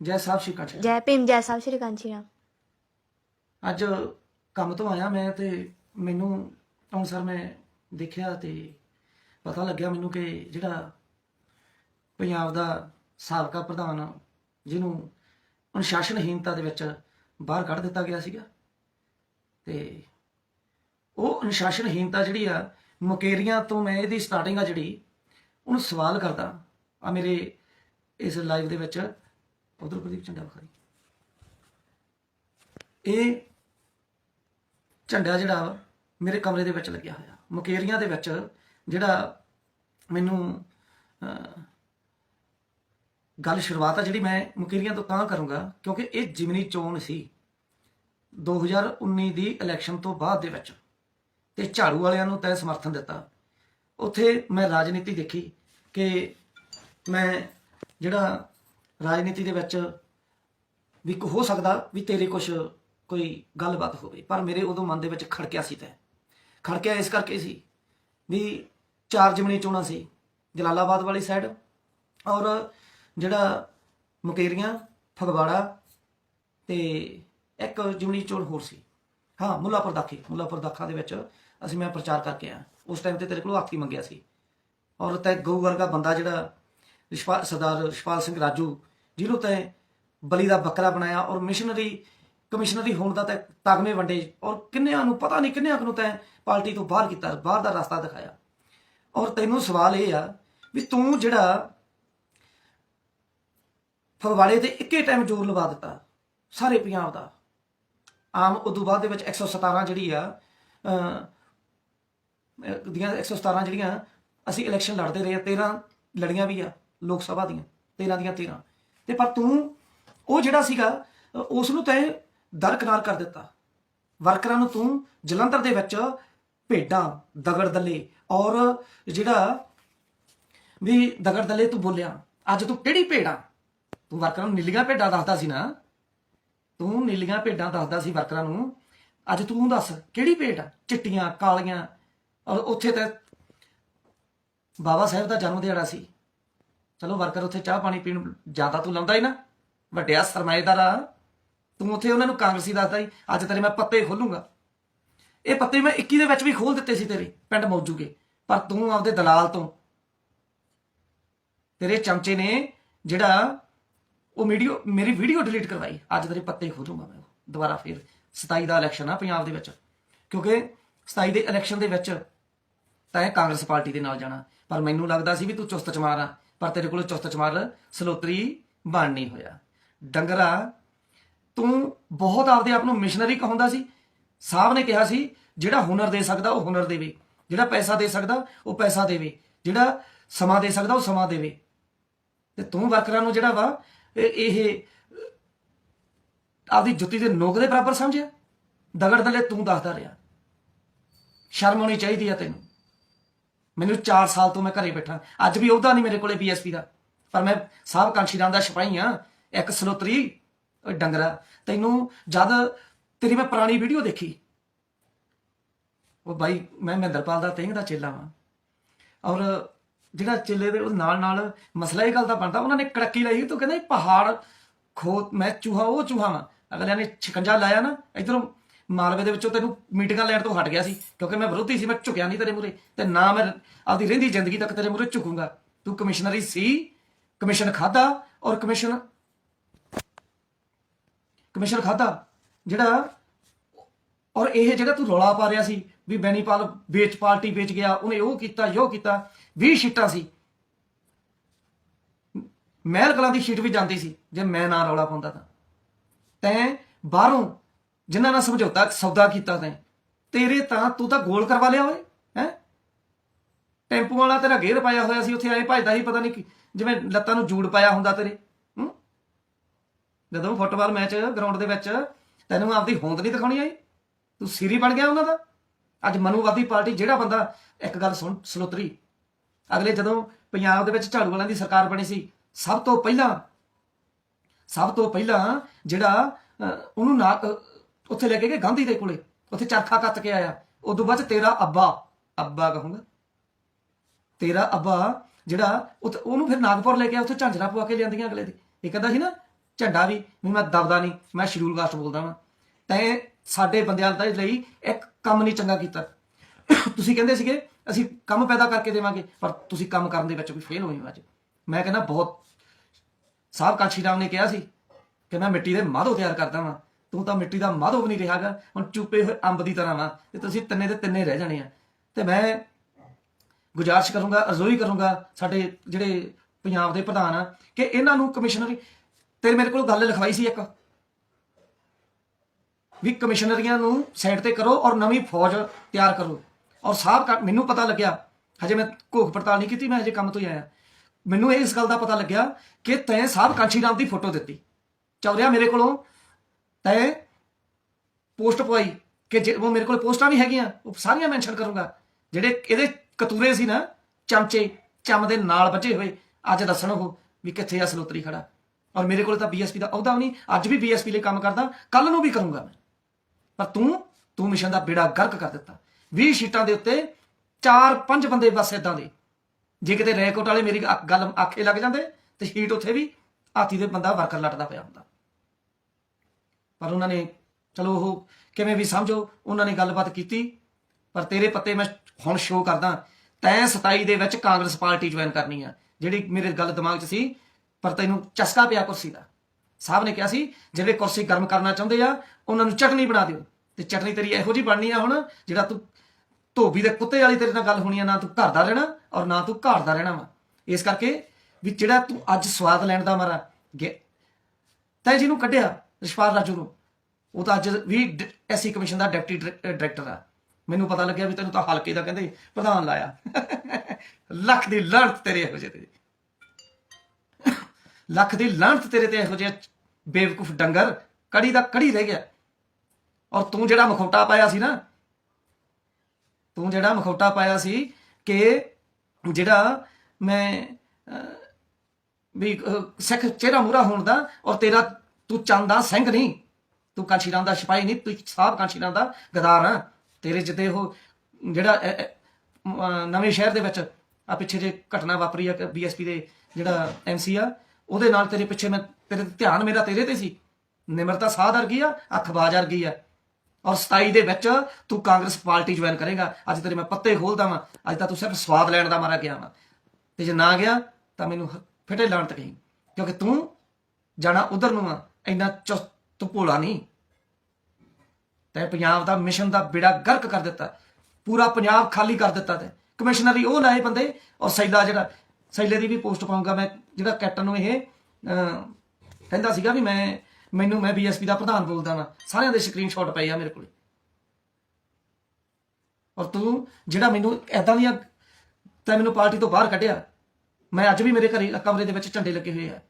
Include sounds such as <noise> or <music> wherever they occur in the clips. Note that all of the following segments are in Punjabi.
ਜੈ ਸਾਹਿਬ ਸ਼੍ਰੀ ਅਕਾਲ ਜੈ। ਭੀਮ ਜੈ ਸਾਹਿਬ ਸ਼੍ਰੀ ਕਾਂਚੀ ਰਾਮ ਅੱਜ ਕੰਮ ਤੋਂ ਆਇਆ ਮੈਂ ਤੇ ਮੈਨੂੰ ਹੁਣ ਸਰ ਮੈਂ ਦੇਖਿਆ ਤੇ ਪਤਾ ਲੱਗਿਆ ਮੈਨੂੰ ਕਿ ਜਿਹੜਾ ਪੰਜਾਬ ਦਾ ਸਾਬਕਾ ਪ੍ਰਧਾਨ ਜਿਹਨੂੰ ਅਨੁਸ਼ਾਸਨਹੀਨਤਾ ਦੇ ਵਿੱਚ ਬਾਹਰ ਕੱਢ ਦਿੱਤਾ ਗਿਆ ਸੀਗਾ ਤੇ ਉਹ ਅਨੁਸ਼ਾਸਨਹੀਨਤਾ ਜਿਹੜੀ ਆ ਮੁਕੇਰੀਆਂ ਤੋਂ ਮੈਂ ਇਹਦੀ ਸਟਾਰਟਿੰਗ ਆ ਜਿਹੜੀ ਉਹਨੂੰ ਸਵਾਲ ਕਰਦਾ ਆ ਮੇਰੇ ਇਸ ਲਾਈਵ ਦੇ ਵਿੱਚ। ਉਧਰ ਪ੍ਰਦੀਪ ਝੰਡਾ ਵਿਖਾਈ ਇਹ ਝੰਡਾ ਜਿਹੜਾ ਵਾ, ਮੇਰੇ ਕਮਰੇ ਦੇ ਵਿੱਚ ਲੱਗਿਆ ਹੋਇਆ। ਮੁਕੇਰੀਆਂ ਦੇ ਵਿੱਚ ਜਿਹੜਾ ਮੈਨੂੰ ਗੱਲ ਸ਼ੁਰੂਆਤ ਆ ਜਿਹੜੀ ਮੈਂ ਮੁਕੇਰੀਆਂ ਤੋਂ ਤਾਂ ਕਰੂੰਗਾ ਕਿਉਂਕਿ ਇਹ ਜਿਮਨੀ ਚੋਣ ਸੀ 2019 ਦੀ ਇਲੈਕਸ਼ਨ ਤੋਂ ਬਾਅਦ ਦੇ ਵਿੱਚ। ਤੇ ਝਾੜੂ ਵਾਲਿਆਂ ਨੂੰ ਤੈ ਸਮਰਥਨ ਦਿੱਤਾ। ਉੱਥੇ ਮੈਂ ਰਾਜਨੀਤੀ ਦੇਖੀ ਕਿ ਮੈਂ ਜਿਹੜਾ ਰਾਜਨੀਤੀ ਦੇ ਵਿੱਚ ਵੀ ਕੋ- ਹੋ ਸਕਦਾ ਵੀ ਤੇਰੇ ਕੁਝ ਕੋਈ ਗੱਲਬਾਤ ਹੋਵੇ, ਪਰ ਮੇਰੇ ਉਦੋਂ ਮਨ ਦੇ ਵਿੱਚ ਖੜਕਿਆ ਸੀ ਤੈ। ਖੜਕਿਆ ਇਸ ਕਰਕੇ ਸੀ ਵੀ ਚਾਰ ਜਮਣੀ ਚੋਣਾਂ ਸੀ, ਜਲਾਲਾਬਾਦ ਵਾਲੀ ਸਾਈਡ ਔਰ ਜਿਹੜਾ ਮੁਕੇਰੀਆਂ, ਫਗਵਾੜਾ ਤੇ ਇੱਕ ਜਮਣੀ ਚੋਣ ਹੋਰ ਸੀ। ਹਾਂ, ਮੁੱਲਾਪੁਰ ਦਾਖੇ, ਮੁੱਲਾਪੁਰ ਦਾਖਾ ਦੇ ਵਿੱਚ ਅਸੀਂ ਮੈਂ ਪ੍ਰਚਾਰ ਕਰਕੇ ਆ ਉਸ ਟਾਈਮ ਤੇ ਤੇਰੇ ਕੋਲੋਂ ਹੱਥ ਮੰਗਿਆ ਸੀ। ਔਰ ਤੈ ਗਊ ਵਰਗਾ ਬੰਦਾ ਜਿਹੜਾ ਰਿਸ਼ਪਾਲ ਸਰਦਾਰ ਰਿਸ਼ਪਾਲ ਸਿੰਘ ਰਾਜੂ ਜਿਹਨੂੰ ਤੈ ਬਲੀ ਦਾ ਬੱਕਰਾ ਬਣਾਇਆ ਔਰ ਮਿਸ਼ਨਰੀ ਕਮਿਸ਼ਨਰੀ ਹੋਣ ਦਾ ਤੈ ਤਗਮੇ ਵੰਡੇ ਔਰ ਕਿੰਨਿਆਂ ਨੂੰ ਪਤਾ ਨਹੀਂ ਕਿੰਨਿਆਂ ਕੁ ਨੂੰ ਤੈ ਪਾਰਟੀ ਤੋਂ ਬਾਹਰ ਕੀਤਾ ਬਾਹਰ ਦਾ ਰਸਤਾ ਦਿਖਾਇਆ। ਔਰ ਤੈਨੂੰ ਸਵਾਲ ਇਹ ਆ ਵੀ ਤੂੰ ਜਿਹੜਾ ਫਗਵਾੜੇ ਤੇ ਇੱਕੇ ਟਾਈਮ ਜ਼ੋਰ ਲਵਾ ਦਿੱਤਾ ਸਾਰੇ ਪੰਜਾਬ ਦਾ। ਆਮ ਉਦੋਂ ਬਾਅਦ ਦੇ ਵਿੱਚ 117 ਜਿਹੜੀ ਆ ਅਹ, ਅਹ, ਦੀਆਂ 117 ਜਿਹੜੀਆਂ ਅਸੀਂ ਇਲੈਕਸ਼ਨ ਲੜਦੇ ਰਹੇ ਆ 13 ਲੜੀਆਂ ਵੀ ਆ ਲੋਕ ਸਭਾ ਦੀਆਂ 13 ਦੀਆਂ 13 ਤੇ ਪਰ ਤੂੰ ਉਹ ਜਿਹੜਾ ਸੀਗਾ ਅਹ, ਉਸ ਨੂੰ ਤੈਂ ਦਰਕਨਾਰ ਕਰ ਦਿੱਤਾ। ਵਰਕਰਾਂ ਨੂੰ ਤੂੰ ਜਲੰਧਰ ਦੇ ਵਿੱਚ ਭੇਡਾਂ ਦਗੜ ਦੱਲੇ ਔਰ ਜਿਹੜਾ ਵੀ ਦਗੜ ਦੱਲੇ ਤੂੰ ਬੋਲਿਆ ਅੱਜ ਤੂੰ ਕਿਹੜੀ ਭੇਡਾਂ ਤੂੰ ਵਰਕਰਾਂ ਨੂੰ ਨੀਲੀਆਂ ਭੇਡਾਂ ਦੱਸਦਾ ਸੀ ਨਾ? ਤੂੰ ਨੀਲੀਆਂ ਭੇਡਾਂ ਦੱਸਦਾ ਸੀ ਵਰਕਰਾਂ ਨੂੰ ਅੱਜ ਤੂੰ ਦੱਸ ਕਿਹੜੀ ਭੇਡ ਆ? ਚਿੱਟੀਆਂ ਕਾਲੀਆਂ ਔਰ ਉੱਥੇ ਤੇ ਬਾਬਾ ਸਾਹਿਬ ਦਾ ਜਨਮ ਦਿਹਾੜਾ ਸੀ। ਚਲੋ ਵਰਕਰ ਉੱਥੇ ਚਾਹ ਪਾਣੀ ਪੀਣ ਜ਼ਿਆਦਾ ਤੂੰ ਲਾਉਂਦਾ ਹੀ ਨਾ। ਵੱਡਿਆ ਸਰਮਾਏਦਾਰ ਆ। ਤੂੰ ਉੱਥੇ ਉਹਨਾਂ ਨੂੰ ਕਾਂਗਰਸੀ ਦੱਸਦਾ ਹੀ, ਅੱਜ ਤੇਰੇ ਮੈਂ ਪੱਤੇ ਖੋਲੂੰਗਾ। ਇਹ ਪੱਤੇ ਮੈਂ 21 ਦੇ ਵਿੱਚ ਵੀ ਖੋਲ ਦਿੱਤੇ ਸੀ ਤੇਰੇ, ਪਿੰਡ ਮੌਜੂਗੇ। ਪਰ ਤੂੰ ਆਪਦੇ ਦਲਾਲ ਤੋਂ। ਤੇਰੇ ਚਮਚੇ ਨੇ ਜਿਹੜਾ ਉਹ ਵੀਡੀਓ ਮੇਰੀ ਵੀਡੀਓ ਡਿਲੀਟ ਕਰਵਾਈ। ਅੱਜ ਤੇਰੇ ਪੱਤੇ ਖੋਲੂੰਗਾ ਮੈਂ ਦੁਬਾਰਾ ਫੇਰ 27 ਦਾ ਇਲੈਕਸ਼ਨ ਆ ਪੰਜਾਬ ਦੇ ਵਿੱਚ। ਕਿਉਂਕਿ 27 ਦੇ ਇਲੈਕਸ਼ਨ ਦੇ ਵਿੱਚ ਤਾਂ ਇਹ ਕਾਂਗਰਸ ਪਾਰਟੀ ਦੇ ਨਾਲ ਜਾਣਾ। ਪਰ ਮੈਨੂੰ ਲੱਗਦਾ ਸੀ ਵੀ ਤੂੰ ਚੁਸਤ ਚਮਾਰ ਆ। ਪਰ ਤੇਰੇ ਕੋਲ ਚੁਸਤ ਚਮਾਰ ਸਲੋਤਰੀ ਬਣ ਨਹੀਂ ਹੋਇਆ। ਡੰਗਰਾ, ਤੂੰ ਬਹੁਤ ਆਪਦੇ ਆਪ ਨੂੰ ਮਿਸ਼ਨਰੀ ਕਹਾਉਂਦਾ ਸੀ। ਸਾਹਿਬ ਨੇ ਕਿਹਾ ਸੀ, ਜਿਹੜਾ ਹੁਨਰ ਦੇ ਸਕਦਾ ਉਹ ਹੁਨਰ ਦੇਵੇ। ਜਿਹੜਾ ਪੈਸਾ ਦੇ ਸਕਦਾ ਉਹ ਪੈਸਾ ਦੇਵੇ। ਜਿਹੜਾ ਸਮਾਂ ਦੇ ਸਕਦਾ ਉਹ ਸਮਾਂ ਦੇਵੇ। ਤੇ ਤੂੰ ਵਰਕਰਾਂ ਨੂੰ ਜਿਹੜਾ ਵਾ, ਇਹ ਇਹ ਆਪਦੀ ਜੁੱਤੀ ਦੇ ਨੋਕ ਦੇ ਬਰਾਬਰ ਸਮਝਿਆ? ਦਗੜ ਦਲੇ ਤੂੰ ਦੱਸਦਾ ਰਿਹਾ। ਸ਼ਰਮ ਆਉਣੀ ਚਾਹੀਦੀ ਆ ਤੈਨੂੰ। ਮੈਨੂੰ 4 ਸਾਲ ਤੋਂ ਮੈਂ ਘਰੇ ਬੈਠਾ। ਅੱਜ ਵੀ ਉਹਦਾ ਨਹੀਂ ਮੇਰੇ ਕੋਲੇ ਬੀਐਸਪੀ ਦਾ। ਪਰ ਮੈਂ ਸਾਹਿਬ ਕਾਂਸ਼ੀ ਰਾਮ ਦਾ ਸਿਪਾਹੀ ਆ ਇੱਕ ਸਲੋਤਰੀ, ਓਏ ਡੰਗਰਾ, ਤੈਨੂੰ ਜਦ ਤੇਰੀ ਮੈਂ ਪੁਰਾਣੀ ਵੀਡੀਓ ਦੇਖੀ। ਉਹ ਬਾਈ, ਮੈਂ ਮਹਿੰਦਰਪਾਲ ਦਾ ਤੇਂਗ ਦਾ ਚੇਲਾ ਵਾਂ। ਔਰ ਜਿਹੜਾ ਚੇਲੇ ਦੇ ਉਹ ਨਾਲ ਨਾਲ ਮਸਲਾ ਇਹ ਗੱਲ ਦਾ ਬਣਦਾ, ਉਹਨਾਂ ਨੇ ਕੜਕੀ ਲਈ, ਤੂੰ ਕਹਿੰਦਾ ਇਹ ਪਹਾੜ ਖੋ ਮੈਂ ਚੂਹਾ, ਉਹ ਚੂਹਾ ਵਾਂ। ਅਗਲਿਆਂ ਨੇ ਛਿਕੰਜਾ ਲਾਇਆ ਨਾ, ਇਧਰੋਂ ਮਾਲਵੇ ਦੇ ਵਿੱਚੋਂ ਤੈਨੂੰ ਮੀਟਿੰਗਾਂ ਲੈਣ ਤੋਂ ਹਟ ਗਿਆ ਸੀ, ਕਿਉਂਕਿ ਮੈਂ ਵਿਰੋਧੀ ਸੀ, ਮੈਂ ਝੁਕਿਆ ਨਹੀਂ ਤੇਰੇ ਮੂਰੇ ਤੇ ਨਾ ਮੈਂ ਆਪਦੀ ਰਹਿੰਦੀ ਜ਼ਿੰਦਗੀ ਤੱਕ ਤੇਰੇ ਮੂਰੇ ਝੁਕੂੰਗਾ। ਤੂੰ ਕਮਿਸ਼ਨਰੀ ਸੀ, ਕਮਿਸ਼ਨ ਖਾਦਾ ਔਰ ਕਮਿਸ਼ਨ ਕਮਿਸ਼ਨ ਖਾਦਾ ਜਿਹੜਾ ਔਰ ਇਹ ਜਿਹੜਾ ਤੂੰ ਰੌਲਾ ਪਾ ਰਿਹਾ ਸੀ ਵੀ ਬੈਨੀਪਾਲ ਵੇਚ ਪਾਰਟੀ ਵੇਚ ਗਿਆ, ਉਹਨੇ ਉਹ ਕੀਤਾ, ਯੋ ਕੀਤਾ 20 ਸ਼ੀਟਾਂ ਸੀ। ਮਹਿਲ ਕਲਾਂ ਦੀ ਸ਼ੀਟ ਵੀ ਜਾਂਦੀ ਸੀ, ਜੇ ਮੈਂ ਨਾ ਰੌਲਾ ਪਾਉਂਦਾ ਤਾਂ। ਤੈਂ ਬਾਹਰੋਂ ਜਿਨ੍ਹਾਂ ਨਾਲ ਸਮਝੌਤਾ ਸੌਦਾ ਕੀਤਾ ਤੈਂ। ਤੇਰੇ ਤਾਂ ਤੂੰ ਤਾਂ ਗੋਲ ਕਰਵਾ ਲਿਆ ਓਏ, ਹੈ? ਟੈਂਪੂ ਵਾਲਾ ਤੇਰਾ ਗੇਅਰ ਪਾਇਆ ਹੋਇਆ ਸੀ, ਉੱਥੇ ਆਏ ਭਜਦਾ ਸੀ, ਪਤਾ ਨਹੀਂ ਕੀ- ਜਿਵੇਂ ਲੱਤਾਂ ਨੂੰ ਜੂੜ ਪਾਇਆ ਹੁੰਦਾ ਤੇਰੇ, ਹੂੰ? ਜਦੋਂ ਫੁੱਟਬਾਲ ਮੈਚ ਗਰਾਊਂਡ ਦੇ ਵਿੱਚ ਤੈਨੂੰ ਆਪਦੀ ਹੋਂਦ ਨਹੀਂ ਦਿਖਾਉਣੀ ਆਈ? ਤੂੰ ਸਿਰੀ ਬਣ ਗਿਆ ਉਹਨਾਂ ਦਾ? ਅੱਜ ਮਨੂਵਾਦੀ ਪਾਰਟੀ ਜਿਹੜਾ ਬੰਦਾ, ਇੱਕ ਗੱਲ ਸੁਣ, ਸਲੋਤਰੀ। ਅਗਲੇ ਜਦੋਂ ਪੰਜਾਬ ਦੇ ਵਿੱਚ ਝਾੜੂ ਵਾਲਿਆਂ ਦੀ ਸਰਕਾਰ ਬਣੀ ਸੀ, ਸਭ ਤੋਂ ਪਹਿਲਾਂ, ਸਭ ਤੋਂ ਪਹਿਲਾਂ ਜਿਹੜਾ ਉਹਨੂੰ ਨਾ ਉੱਥੇ ਲੈ ਕੇ ਗਏ ਗਾਂਧੀ ਦੇ ਕੋਲੇ। ਉੱਥੇ ਚਰਖਾ ਕੱਤ ਕੇ ਆਇਆ। ਉਦੋਂ ਬਾਅਦ 'ਚ ਤੇਰਾ ਅੱਬਾ ਅੱਬਾ ਕਹੂੰਗਾ। ਤੇਰਾ ਅੱਬਾ ਜਿਹੜਾ ਉੱਥੇ- ਉਹਨੂੰ ਫਿਰ ਨਾਗਪੁਰ ਲੈ ਕੇ ਆ, ਉੱਥੇ ਝਾਂਜਰਾ ਪਵਾ ਕੇ ਲਿਆਂਦੀਆਂ ਅਗਲੇ ਦੀ ਇਹ ਕਹਿੰਦਾ ਸੀ ਨਾ, ਝੰਡਾ ਵੀ ਵੀ ਮੈਂ ਦਬਦਾ ਨਹੀਂ, ਮੈਂ ਸ਼ਡਿਊਲ ਕਾਸਟ ਬੋਲਦਾ ਵਾਂ। ਤੈਂ ਸਾਡੇ ਬੰਦਿਆਂ ਦਾ ਲਈ ਇੱਕ ਕੰਮ ਨਹੀਂ ਚੰਗਾ ਕੀਤਾ। ਤੁਸੀਂ ਕਹਿੰਦੇ ਸੀਗੇ, ਅਸੀਂ ਕੰਮ ਪੈਦਾ ਕਰਕੇ ਦੇਵਾਂਗੇ, ਪਰ ਤੁਸੀਂ ਕੰਮ ਕਰਨ ਦੇ ਵਿੱਚ ਵੀ ਫੇਲ ਹੋਏ ਹੋ ਅੱਜ। ਮੈਂ ਕਹਿੰਦਾ, ਬਹੁਤ ਸਾਹਿਬ ਕਾਂਸ਼ੀ ਰਾਮ ਨੇ ਕਿਹਾ ਸੀ ਕਿ ਮੈਂ ਮਿੱਟੀ ਦੇ ਮਾਧੋ ਤਿਆਰ ਕਰਦਾ ਵਾਂ। ਤੂੰ ਤਾਂ ਮਿੱਟੀ ਦਾ ਮਾਧੋ ਵੀ ਨਹੀਂ ਰਿਹਾਗਾ। ਹੁਣ ਚੁੱਪੇ ਹੋਏ ਅੰਬ ਦੀ ਤਰ੍ਹਾਂ ਵਾ ਤੇ ਤੁਸੀਂ ਤਿੰਨੇ ਦੇ ਤਿੰਨੇ ਰਹਿ ਜਾਣੇ ਆ। ਤੇ ਮੈਂ ਗੁਜ਼ਾਰਿਸ਼ ਕਰੂੰਗਾ, ਅਰਜ਼ੋਈ ਕਰੂੰਗਾ ਸਾਡੇ ਜਿਹੜੇ ਪੰਜਾਬ ਦੇ ਪ੍ਰਧਾਨ ਆ, ਕਿ ਇਹਨਾਂ ਨੂੰ ਕਮਿਸ਼ਨਰੀ, ਤੇਰੇ ਮੇਰੇ ਕੋਲ ਗੱਲ ਲਿਖਵਾਈ ਸੀ ਇੱਕ। ਵੀ ਕਮਿਸ਼ਨਰੀਆਂ ਨੂੰ ਸਾਈਡ ਤੇ ਕਰੋ ਔਰ ਨਵੀਂ ਫੌਜ ਤਿਆਰ ਕਰੋ। ਔਰ ਸਾਹਿਬ ਕਾ- ਮੈਨੂੰ ਪਤਾ ਲੱਗਿਆ, ਹਜੇ ਮੈਂ ਘੋਖ ਪੜਤਾਲ ਨਹੀਂ ਕੀਤੀ, ਮੈਂ ਹਜੇ ਕੰਮ ਤੋਂ ਹੀ ਆਇਆ। ਮੈਨੂੰ ਇਸ ਗੱਲ ਦਾ ਪਤਾ ਲੱਗਿਆ ਕਿ ਤੈਂ ਸਾਹਿਬ ਕਾਂਸ਼ੀ ਰਾਮ ਦੀ ਫੋਟੋ ਦਿੱਤੀ। ਚੌਰਿਆ ਮੇਰੇ ਕੋਲੋਂ ਤੈਂ ਪੋਸਟ ਪਵਾਈ ਕਿ ਜੇ ਉਹ ਮੇਰੇ ਕੋਲ ਪੋਸਟਾਂ ਵੀ ਹੈਗੀਆਂ, ਉਹ ਸਾਰੀਆਂ ਮੈਂਸ਼ਨ ਕਰੂੰਗਾ। ਜਿਹੜੇ ਇਹਦੇ ਕਤੂਰੇ ਸੀ ਨਾ, ਚਮਚੇ, ਚਮ ਦੇ ਨਾਲ ਬਚੇ ਹੋਏ, ਅੱਜ ਦੱਸਣ ਉਹ ਵੀ ਕਿੱਥੇ ਆ ਸਲੋਤਰੀ ਖੜਾ। ਔਰ ਮੇਰੇ ਕੋਲ ਤਾਂ ਬੀਐਸਪੀ ਦਾ ਅਹੁਦਾ ਵੀ ਨਹੀਂ, ਅੱਜ ਵੀ ਬੀਐਸਪੀ ਲਈ ਕੰਮ ਕਰਦਾ, ਕੱਲ ਨੂੰ ਵੀ ਕਰੂੰਗਾ ਮੈਂ। ਪਰ ਤੂੰ ਤੂੰ ਮਿਸ਼ਨ ਦਾ ਬੇੜਾ ਗਰਕ ਕਰ ਦਿੱਤਾ। 20 ਸ਼ੀਟਾਂ ਦੇ ਉੱਤੇ 4-5 ਬੰਦੇ ਬਸ ਇਦਾਂ ਦੇ। ਜੇ ਕਿਤੇ ਰੈਕੋਟ ਵਾਲੇ ਮੇਰੀ ਗੱਲ ਆਖੇ ਲੱਗ ਜਾਂਦੇ, ਤੇ ਸ਼ੀਟ ਉੱਥੇ ਵੀ ਹਾਥੀ ਦੇ ਬੰਦਾ ਵਰਕਰ ਲੱਟਦਾ ਪਿਆ ਹੁੰਦਾ। ਪਰ ਉਹਨਾਂ ਨੇ, ਚਲੋ ਉਹ ਕਿਵੇਂ ਵੀ ਸਮਝੋ, ਉਹਨਾਂ ਨੇ ਗੱਲਬਾਤ ਕੀਤੀ। ਪਰ ਤੇਰੇ ਪੱਤੇ ਮੈਂ ਹੁਣ ਸ਼ੋਅ ਕਰਦਾ। ਤੈਂ 27 ਦੇ ਵਿੱਚ ਕਾਂਗਰਸ ਪਾਰਟੀ ਜੁਆਇਨ ਕਰਨੀ ਆ, ਜਿਹੜੀ ਮੇਰੇ ਗੱਲ ਦਿਮਾਗ 'ਚ ਸੀ, ਪਰ ਤੈਨੂੰ ਚਸਕਾ ਪਿਆ ਕੁਰਸੀ ਦਾ। ਸਾਹਿਬ ਨੇ ਕਿਹਾ ਸੀ, ਜਿਹੜੇ ਕੁਰਸੀ ਗਰਮ ਕਰਨਾ ਚਾਹੁੰਦੇ ਆ, ਉਹਨਾਂ ਨੂੰ ਚਟਨੀ ਬਣਾ ਦਿਓ। ਤੇ ਚਟਨੀ ਤੇਰੀ ਇਹੋ ਜੀ ਬਣਨੀ ਆ ਹੁਣ, ਜਿਹੜਾ ਤੂੰ ਧੋਬੀ ਦੇ ਕੁੱਤੇ ਵਾਲੀ ਤੇਰੇ ਨਾਲ ਗੱਲ ਹੋਣੀ ਆ, ਨਾ ਤੂੰ ਘਰ ਦਾ ਰਹਿਣਾ ਔਰ ਨਾ ਤੂੰ ਘਰ ਦਾ ਰਹਿਣਾ ਵਾ। ਇਸ ਕਰਕੇ ਵੀ ਜਿਹੜਾ ਤੂੰ ਅੱਜ ਸਵਾਦ ਲੈਣ ਦਾ ਮਾਰਾ ਗਿਆ ਤੈਂ ਜਿਹਨੂੰ ਕੱਢਿਆ ਰਿਸ਼ਪਾਲ ਰਾਜੂ ਨੂੰ ਉਹ ਤਾਂ ਅੱਜ ਵੀ ਐਸੀ ਕਮਿਸ਼ਨ ਦਾ ਡਿਪਟੀ ਡਾਇਰੈਕਟਰ ਆ। ਮੈਨੂੰ ਪਤਾ ਲੱਗਿਆ ਵੀ ਤੈਨੂੰ ਤਾਂ ਹਲਕੇ ਦਾ ਕਹਿੰਦੇ ਪ੍ਰਧਾਨ ਲਾਇਆ। <laughs> ਲੱਖ ਦੀ ਲੜਤ ਤੇਰੇ ਇਹੋ ਜਿਹੇ ਤੇ। <laughs> ਲੱਖ ਦੀ ਲਾਹਨਤ ਤੇਰੇ ਤੇ ਇਹੋ ਜਿਹੇ ਬੇਵਕੂਫ ਡੰਗਰ ਕੜੀ ਦਾ ਕੜੀ ਰਹਿ ਗਿਆ। ਔਰ ਤੂੰ ਜਿਹੜਾ ਮਖੌਟਾ ਪਾਇਆ ਸੀ ਨਾ, ਤੂੰ ਜਿਹੜਾ ਮਖੌਟਾ ਪਾਇਆ ਸੀ ਕਿ ਜਿਹੜਾ ਮੈਂ ਵੀ ਸਿੱਖ ਚਿਹਰਾ ਮੂਰਾ ਹੋਣ ਦਾ ਔਰ ਤੇਰਾ ਤੂੰ ਚੰਦਾ ਸਿੰਘ ਨਹੀਂ ਤੂੰ ਕਾਂਸ਼ੀ ਰਾਮ ਦਾ ਸਿਪਾਹੀ ਨਹੀਂ ਤੂੰ ਸਾਹਿਬ ਕਾਂਸ਼ੀ ਰਾਮ ਦਾ ਗਦਾਰ ਆ। ਤੇਰੇ ਜਿੱਤੇ ਉਹ ਜਿਹੜਾ ਨਵੇਂ ਸ਼ਹਿਰ ਦੇ ਵਿੱਚ ਆ ਪਿੱਛੇ ਜੇ ਘਟਨਾ ਵਾਪਰੀ ਆ ਬੀਐਸਪੀ ਦੇ ਜਿਹੜਾ ਐਮਸੀ ਆ, ਉਹਦੇ ਨਾਲ ਤੇਰੇ ਪਿੱਛੇ ਮੈਂ, ਤੇਰੇ ਧਿਆਨ ਮੇਰਾ ਤੇਰੇ ਤੇ ਸੀ। ਨਿਮਰਤਾ ਸਾਧ ਅਰਗੀ ਆ, ਅੱਖ ਬਾਜ ਵਰਗੀ ਆ। ਔਰ 27 ਦੇ ਵਿੱਚ ਤੂੰ ਕਾਂਗਰਸ ਪਾਰਟੀ ਜੁਆਇਨ ਕਰੇਗਾ। ਅੱਜ ਤੇਰੇ ਮੈਂ ਪੱਤੇ ਖੋਲਦਾ ਵਾਂ। ਅੱਜ ਤਾਂ ਤੂੰ ਸਿਰਫ ਸਵਾਦ ਲੈਣ ਦਾ ਮਾਰਾ ਗਿਆ ਵਾਂ। ਤੇ ਜੇ ਨਾ ਗਿਆ, ਤਾਂ ਮੈਨੂੰ ਫਿਟੇ ਲਾਣ ਤੇ ਕਹੀਂ। ਕਿਉਂਕਿ ਤੂੰ ਜਾਣਾ ਉਧਰ ਨੂੰ ਆ ਇੰਨਾ ਚੁਸਤ ਭੋਲਾ ਨਹੀਂ। ਤੈ ਪੰਜਾਬ ਦਾ ਮਿਸ਼ਨ ਦਾ ਬੇੜਾ ਗਰਕ ਕਰ ਦਿੱਤਾ। ਪੂਰਾ ਪੰਜਾਬ ਖਾਲੀ ਕਰ ਦਿੱਤਾ ਤੇ। ਕਮਿਸ਼ਨਰੀ ਉਹ ਲਾਏ ਬੰਦੇ, ਔਰ ਸੈਲਾ ਜਿਹੜਾ, ਸੈਲੇ ਦੀ ਵੀ ਪੋਸਟ ਪਾਉਂਗਾ ਮੈਂ, ਜਿਹੜਾ ਕੈਪਟਨ ਨੂੰ ਇਹ ਕਹਿੰਦਾ ਸੀਗਾ ਵੀ ਮੈਂ, ਮੈਨੂੰ ਮੈਂ ਬੀਐਸਪੀ ਦਾ ਪ੍ਰਧਾਨ ਬੋਲਦਾ ਵਾਂ। ਸਾਰਿਆਂ ਦੇ ਸਕਰੀਨਸ਼ਾਟ ਪਏ ਆ ਮੇਰੇ ਕੋਲ। ਔਰ ਤੂੰ ਜਿਹੜਾ ਮੈਨੂੰ ਐਦਾਂ ਦੀਆਂ ਤੈ ਮੈਨੂੰ ਪਾਰਟੀ ਤੋਂ ਬਾਹਰ ਕੱਢਿਆ, ਮੈਂ ਅੱਜ ਵੀ ਮੇਰੇ ਘਰੇ ਕਮਰੇ ਦੇ ਵਿੱਚ ਝੰਡੇ ਲੱਗੇ ਹੋਏ ਆ।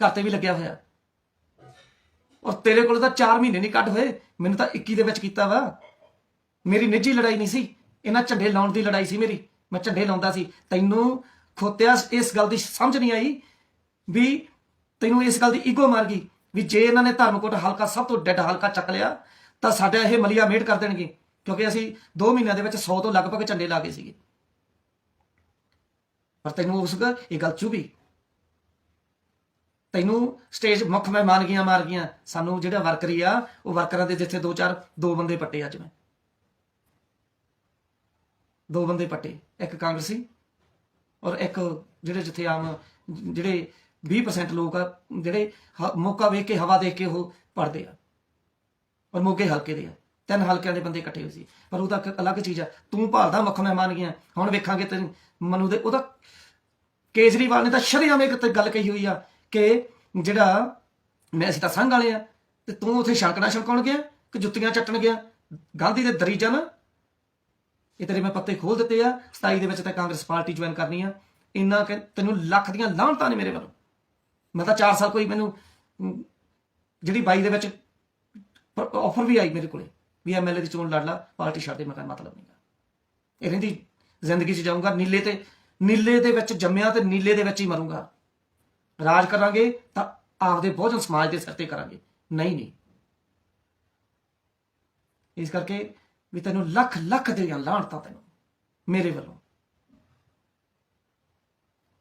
ਘਰ ਤੇ ਵੀ ਲੱਗਿਆ ਹੋਇਆ। ਔਰ ਤੇਰੇ ਕੋਲ ਤਾਂ 4 ਮਹੀਨੇ ਨਹੀਂ ਕੱਢ ਹੋਏ। ਮੈਨੂੰ ਤਾਂ 21 ਦੇ ਵਿੱਚ ਕੀਤਾ ਵਾ। ਮੇਰੀ ਨਿੱਜੀ ਲੜਾਈ ਨਹੀਂ ਸੀ। ਇਹਨਾਂ ਝੰਡੇ ਲਾਉਣ ਦੀ ਲੜਾਈ ਸੀ ਮੇਰੀ। ਮੈਂ ਝੰਡੇ ਲਾਉਂਦਾ ਸੀ। ਤੈਨੂੰ ਖੋਤਿਆ ਇਸ ਗੱਲ ਦੀ ਸਮਝ ਨਹੀਂ ਆਈ ਵੀ ਤੈਨੂੰ ਇਸ ਗੱਲ ਦੀ ਈਗੋ ਮਾਰ ਗਈ ਵੀ ਜੇ ਇਹਨਾਂ ਨੇ ਧਰਮਕੋਟ ਹਲਕਾ ਸਭ ਤੋਂ ਡੈਡ ਹਲਕਾ ਚੱਕ ਲਿਆ, ਤਾਂ ਸਾਡਾ ਇਹ ਮਲੀਆ ਮੇਟ ਕਰ ਦੇਣਗੇ। ਕਿਉਂਕਿ ਅਸੀਂ 2 ਮਹੀਨਿਆਂ ਦੇ ਵਿੱਚ 100 ਤੋਂ ਲਗਭਗ ਝੰਡੇ ਲਾ ਗਏ ਸੀਗੇ। ਪਰ ਤੈਨੂੰ ਉਸ ਇਹ ਗੱਲ ਚੁਭੀ। ਤੈਨੂੰ ਸਟੇਜ ਮੁੱਖ ਮਹਿਮਾਨ ਗੀਆਂ ਮਾਰ ਗਈਆਂ। ਸਾਨੂੰ ਜਿਹੜਾ ਵਰਕਰੀ ਆ, ਉਹ ਵਰਕਰਾਂ ਦੇ ਜਿੱਥੇ ਦੋ ਚਾਰ, ਦੋ ਬੰਦੇ ਪੱਟੇ ਅੱਜ ਮੈਂ। ਦੋ ਬੰਦੇ ਪੱਟੇ। ਇੱਕ ਕਾਂਗਰਸੀ ਔਰ ਇੱਕ ਜਿਹੜੇ ਜਿੱਥੇ ਆਮ, ਜਿਹੜੇ 20% ਲੋਕ ਆ, ਜਿਹੜੇ ਹ- ਮੌਕਾ ਵੇਖ ਕੇ, ਹਵਾ ਦੇਖ ਕੇ ਉਹ ਪੜਦੇ ਆ। ਔਰ ਮੋਗੇ ਹਲਕੇ ਦੇ ਆ। ਤਿੰਨ ਹਲਕਿਆਂ ਦੇ ਬੰਦੇ ਇਕੱਠੇ ਹੋਏ ਸੀ। ਪਰ ਉਹ ਤਾਂ ਇੱਕ ਅਲੱਗ ਚੀਜ਼ ਆ। ਤੂੰ ਭਾਲਦਾ ਮੁੱਖ ਮਹਿਮਾਨ ਗਿਆ ਹੁਣ ਵੇਖਾਂਗੇ ਤੈਨੂੰ ਮਨੂ ਦੇ ਉਹਦਾ ਕੇਜਰੀਵਾਲ ਨੇ ਤਾਂ ਸ਼ਰੇਆਮ ਇੱਕ ਗੱਲ ਕਹੀ ਹੋਈ ਆ। ਕਿ ਜਿਹੜਾ ਮੈਂ ਅਸੀਂ ਤਾਂ ਸੰਘ ਵਾਲੇ ਆ, ਤੇ ਤੂੰ ਉੱਥੇ ਛਣਕਣਾ ਛਣਕਾਉਣ ਗਿਆ ਕਿ ਜੁੱਤੀਆਂ ਚੱਟਣ ਗਿਆ? ਗਾਂਧੀ ਦੇ ਦਰੀਜਾ ਨਾ ਇਹ ਤੇਰੇ ਮੈਂ ਪੱਤੇ ਖੋਲ ਦਿੱਤੇ ਆ। 27 ਦੇ ਵਿੱਚ ਤਾਂ ਕਾਂਗਰਸ ਪਾਰਟੀ ਜੁਆਇਨ ਕਰਨੀ ਆ। ਇੰਨਾ ਕਿ ਤੈਨੂੰ ਲੱਖ ਦੀਆਂ ਲਾਹਣਤਾਂ ਨੇ ਮੇਰੇ ਵੱਲੋਂ। ਮੈਂ ਤਾਂ 4 ਸਾਲ ਕੋਈ ਮੈਨੂੰ ਜਿਹੜੀ 22 ਦੇ ਵਿੱਚ ਆਫਰ ਵੀ ਆਈ ਮੇਰੇ ਕੋਲੇ, ਵੀ ਐਮਐਲਏ ਦੀ ਚੋਣ ਲੜ ਲਾ, ਪਾਰਟੀ ਛੱਡ ਦੇ, ਮੈਂ ਕਹਿੰਦਾ ਮਤਲਬ ਨਹੀਂਗਾ ਇਹ ਰਹਿੰਦੀ ਜ਼ਿੰਦਗੀ 'ਚ ਜਾਊਂਗਾ, ਨੀਲੇ ਤੇ, ਨੀਲੇ ਦੇ ਵਿੱਚ ਜੰਮਿਆ ਤੇ ਨੀਲੇ ਦੇ ਵਿੱਚ ਹੀ ਮਰੂੰਗਾ। ਰਾਜ ਕਰਾਂਗੇ ਤਾਂ ਆਪਦੇ ਬਹੁਜਨ ਸਮਾਜ ਦੇ ਸਿਰ ਤੇ ਕਰਾਂਗੇ। ਨਹੀਂ ਨਹੀਂ। ਇਸ ਕਰਕੇ ਵੀ ਤੈਨੂੰ ਲੱਖ ਲੱਖ ਦੀਆਂ ਲਾਹਣਤਾਂ ਤੈਨੂੰ ਮੇਰੇ ਵੱਲੋਂ।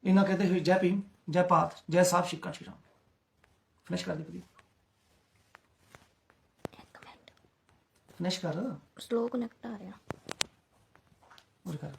ਇਹਨਾਂ ਕਹਿੰਦੇ ਹੋਏ ਜੈ ਭੀਮ ਜੈ ਭਾਰਤ ਜੈ ਸਾਹਿਬ ਸ਼ਿੱਕਾ ਸ਼੍ਰੀ ਰਾਮ। ਫਿਨਿਸ਼ ਕਰ ਦੇ ਮਿੰਟ। ਫਿਨਿਸ਼ ਕਰ। ਸਲੋ ਕਨੈਕਟ ਆ ਰਿਹਾ। ਹੋਰ ਕਰ।